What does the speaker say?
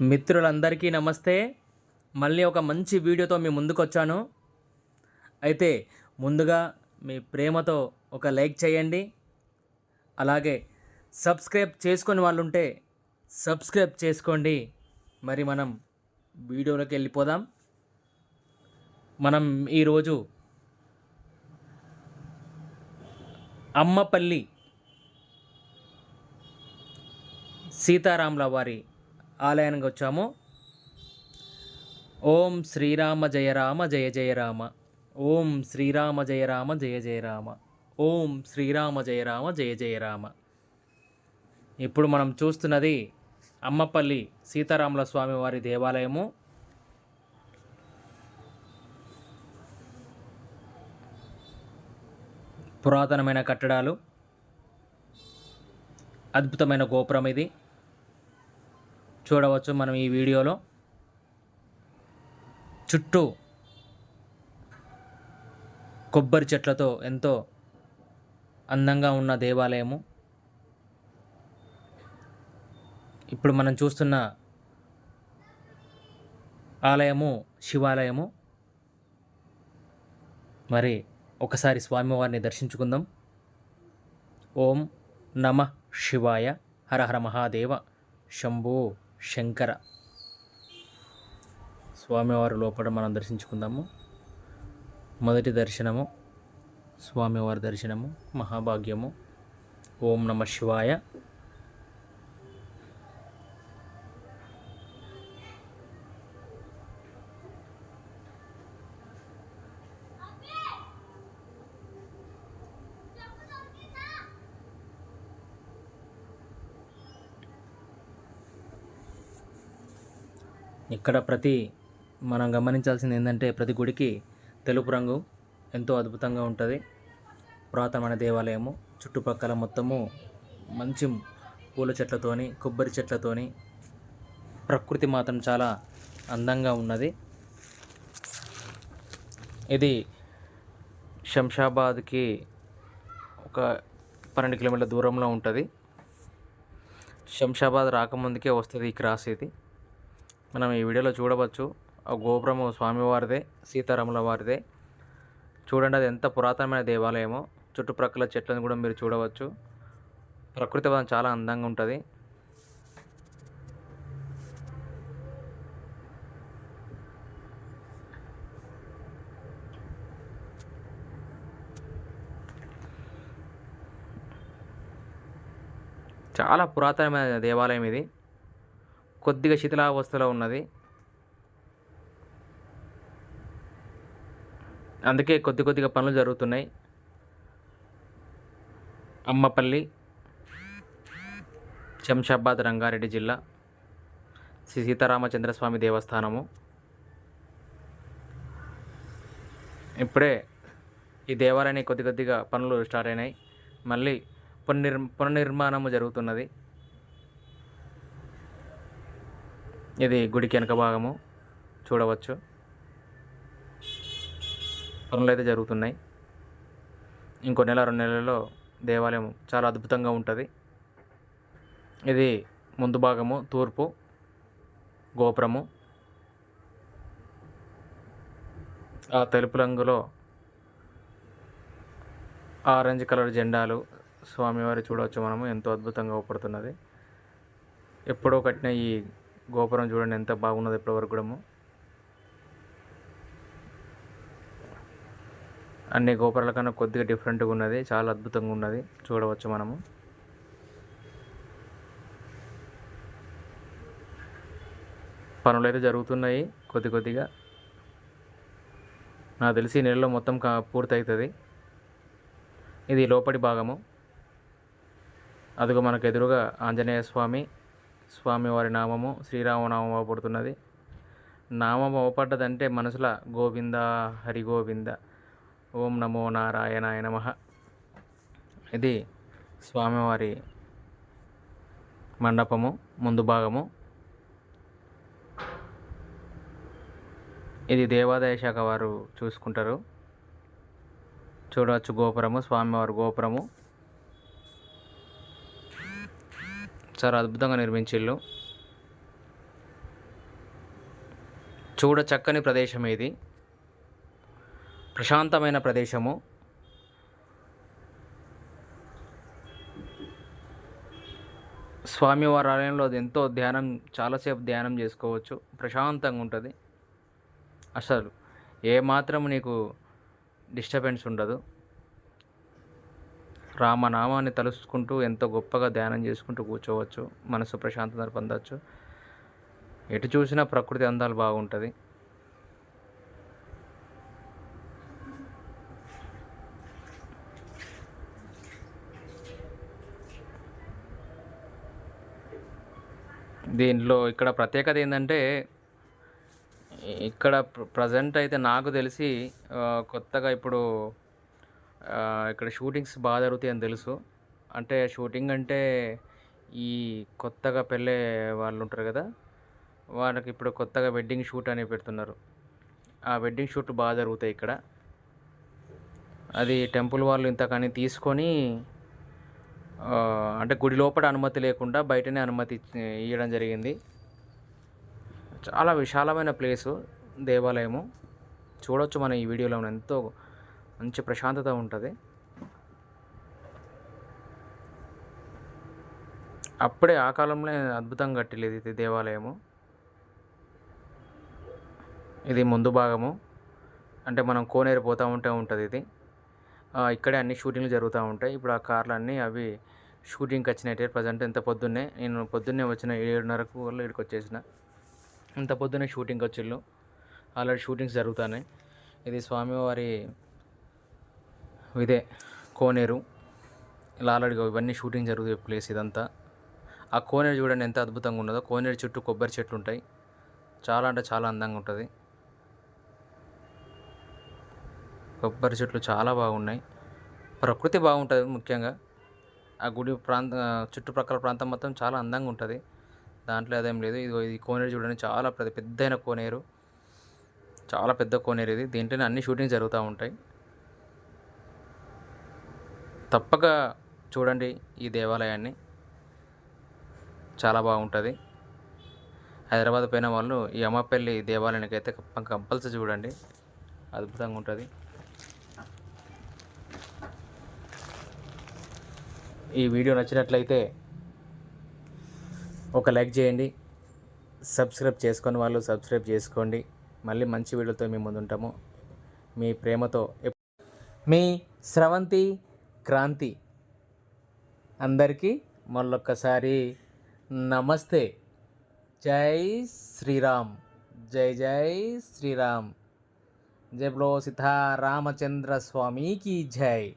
మిత్రులందరికీ నమస్తే. మళ్ళీ ఒక మంచి వీడియోతో మీ ముందుకు వచ్చాను అయితే ముందుగా మీ ప్రేమతో ఒక లైక్ చేయండి. అలాగే సబ్స్క్రైబ్ చేసుకొని వాళ్ళుంటే సబ్స్క్రైబ్ చేసుకోండి. మరి మనం వీడియోలోకి వెళ్ళిపోదాం. మనం ఈరోజు అమ్మపల్లి సీతారాముల వారి ఆలయానికి వచ్చాము. ఓం శ్రీరామ జయ రామ జయ జయ రామ. ఓం శ్రీరామ జయ రామ జయ జయ రామ. ఓం శ్రీరామ జయ రామ జయ జయ రామ. ఇప్పుడు మనం చూస్తున్నది అమ్మపల్లి సీతారాముల స్వామి వారి దేవాలయము. పురాతనమైన కట్టడాలు. అద్భుతమైన గోపురం ఇది. చూడవచ్చు మనం ఈ వీడియోలో. చుట్టూ కొబ్బరి చెట్లతో ఎంతో అందంగా ఉన్న దేవాలయము. ఇప్పుడు మనం చూస్తున్న ఆలయము శివాలయము. మరి ఒకసారి స్వామివారిని దర్శించుకుందాం. ఓం నమ శివాయ హర హర మహాదేవ శంభో. శంకర. స్వామివారి లోపల మనం దర్శించుకుందాము. మొదటి దర్శనము స్వామివారి దర్శనము మహాభాగ్యము. ఓం నమ శివాయ. ఇక్కడ ప్రతి మనం గమనించాల్సింది ఏంటంటే ప్రతి గుడికి తెలుపు రంగు ఎంతో అద్భుతంగా ఉంటుంది. పురాతనమైన దేవాలయము చుట్టుపక్కల మొత్తము మంచి పూల చెట్లతోని కొబ్బరి చెట్లతోని ప్రకృతి మాత్రం చాలా అందంగా ఉన్నది. ఇది శంషాబాద్కి ఒక పన్నెండు కిలోమీటర్ల దూరంలో ఉంటుంది. శంషాబాద్ రాకముందుకే వస్తుంది ఈ క్రాస్ ఇది. మనం ఈ వీడియోలో చూడవచ్చు. ఆ గోపురము స్వామివారిదే సీతారాముల వారిదే. చూడండి అది ఎంత పురాతనమైన దేవాలయమో. చుట్టుప్రక్కల చెట్లను కూడా మీరు చూడవచ్చు. ప్రకృతి పదం చాలా అందంగా ఉంటుంది. చాలా పురాతనమైన దేవాలయం ఇది. కొద్దిగా శిథిలావస్థలో ఉన్నది. అందుకే కొద్ది కొద్దిగా పనులు జరుగుతున్నాయి. అమ్మపల్లి శంషాబాద్ రంగారెడ్డి జిల్లా శ్రీ సీతారామచంద్రస్వామి దేవస్థానము. ఇప్పుడే ఈ దేవాలయానికి కొద్ది కొద్దిగా పనులు స్టార్ట్ అయినాయి. మళ్ళీ పునర్నిర్ పునర్నిర్మాణము జరుగుతున్నది. ఇది గుడికి వెనక భాగము. చూడవచ్చు. పనులు అయితే జరుగుతున్నాయి. ఇంకో నెల రెండు నెలల్లో దేవాలయం చాలా అద్భుతంగా ఉంటుంది. ఇది ముందు భాగము తూర్పు గోపురము. ఆ తెలుపు రంగులో ఆరెంజ్ కలర్ జెండాలు స్వామివారి చూడవచ్చు మనము. ఎంతో అద్భుతంగా ఊపడుతున్నది ఎప్పుడో కట్టిన ఈ గోపురం చూడండి ఎంత బాగున్నది ఇప్పటివరకు కూడా అన్ని గోపురాల కన్నా కొద్దిగా డిఫరెంట్గా ఉన్నది చాలా అద్భుతంగా ఉన్నది. చూడవచ్చు మనము. పనులు అయితే జరుగుతున్నాయి కొద్ది కొద్దిగా. నాకు తెలిసి నెలలో మొత్తం పూర్తవుతుంది పూర్తి అవుతుంది ఇది లోపటి భాగము. అదిగో మనకు ఎదురుగా ఆంజనేయ స్వామి స్వామివారి నామము శ్రీరామనామం అవపడుతున్నది నామం అవపడ్డదంటే మనసుల గోవింద హరి గోవింద ఓం నమో నారాయణాయ నమ. ఇది స్వామివారి మండపము ముందు భాగము. ఇది దేవాదాయ శాఖ వారు చూసుకుంటారు. చూడవచ్చు గోపురము స్వామివారి గోపురము. చాలా అద్భుతంగా నిర్మించిల్లు చూడ చక్కని ప్రదేశం ఇది. ప్రశాంతమైన ప్రదేశము. స్వామివారి ఆలయంలో ఎంతో ధ్యానం చాలాసేపు ధ్యానం చేసుకోవచ్చు. ప్రశాంతంగా ఉంటుంది. అసలు ఏమాత్రం నీకు డిస్టర్బెన్స్ ఉండదు. రామనామాన్ని తలుసుకుంటూ ఎంతో గొప్పగా ధ్యానం చేసుకుంటూ కూర్చోవచ్చు మనసు ప్రశాంతత పొందవచ్చు ఎటు చూసినా ప్రకృతి అందాలు బాగుంటుంది. దీంట్లో ఇక్కడ ప్రత్యేకత ఏంటంటే ఇక్కడ ప్రజెంట్ అయితే నాకు తెలిసి కొత్తగా ఇప్పుడు ఇక్కడ షూటింగ్స్ బాగా జరుగుతాయని తెలుసు. అంటే షూటింగ్ అంటే ఈ కొత్తగా పెళ్ళే వాళ్ళు ఉంటారు కదా వాళ్ళకి ఇప్పుడు కొత్తగా వెడ్డింగ్ షూట్ అని పెడుతున్నారు. ఆ వెడ్డింగ్ షూట్ బాగా జరుగుతాయి ఇక్కడ. అది టెంపుల్ వాళ్ళు ఇంత కానీ తీసుకొని అంటే గుడి లోపల అనుమతి లేకుండా బయటనే అనుమతి ఇవ్వడం జరిగింది. చాలా విశాలమైన ప్లేసు దేవాలయము. చూడొచ్చు మనం ఈ వీడియోలో ఎంతో మంచి ప్రశాంతత ఉంటుంది. అప్పుడే ఆ కాలంలో అద్భుతంగా కట్టలేదు ఇది దేవాలయము. ఇది ముందు భాగము. అంటే మనం కోనేరు పోతూ ఉంటే ఉంటుంది ఇది. ఇక్కడే అన్ని షూటింగ్లు జరుగుతూ ఉంటాయి. ఇప్పుడు ఆ కార్లు అన్నీ అవి షూటింగ్కి వచ్చినట్టే ప్రజెంట్ ఇంత పొద్దున్నే నేను పొద్దున్నే వచ్చిన ఏడున్నరకు వల్ల ఇక్కడికి వచ్చేసిన. ఇంత పొద్దున్నే షూటింగ్కి వచ్చిళ్ళు. ఆల్రెడీ షూటింగ్స్ జరుగుతున్నాయి. ఇది స్వామివారి ఇదే కోనేరు. ఇలా ఆల్రెడీ ఇవన్నీ షూటింగ్ జరుగుతాయి ప్లేస్ ఇదంతా. ఆ కోనేరు చూడండి ఎంత అద్భుతంగా ఉన్నదో. కోనేరు చుట్టూ కొబ్బరి చెట్లు ఉంటాయి. చాలా అంటే చాలా అందంగా ఉంటుంది. కొబ్బరి చెట్లు చాలా బాగున్నాయి. ప్రకృతి బాగుంటుంది ముఖ్యంగా. ఆ గుడి ప్రాంత చుట్టుప్రక్కల ప్రాంతం మొత్తం చాలా అందంగా ఉంటుంది. దాంట్లో అదేం లేదు. ఇది ఇది కోనేరు చూడండి. చాలా పెద్ద పెద్దైన కోనేరు. చాలా పెద్ద కోనేరు ఇది. దీంట్లోనే అన్ని షూటింగ్ జరుగుతూ ఉంటాయి. తప్పక చూడండి ఈ దేవాలయాన్ని. చాలా బాగుంటుంది. హైదరాబాద్ పోయిన వాళ్ళు ఈ అమ్మపల్లి దేవాలయానికి అయితే కంపల్సరీ చూడండి. అద్భుతంగా ఉంటుంది. ఈ వీడియో నచ్చినట్లయితే ఒక లైక్ చేయండి. సబ్స్క్రైబ్ చేసుకొని వాళ్ళు సబ్స్క్రైబ్ చేసుకోండి. మళ్ళీ మంచి వీడియోతో మేము ముందు ఉంటాము మీ ప్రేమతో మీ స్రవంతి క్రాంతి అందరికీ మళ్ళొక్కసారి नमस्ते। जय श्री राम जय जय श्री राम जय बोलो सीधा रामचंद्र स्वामी की जय।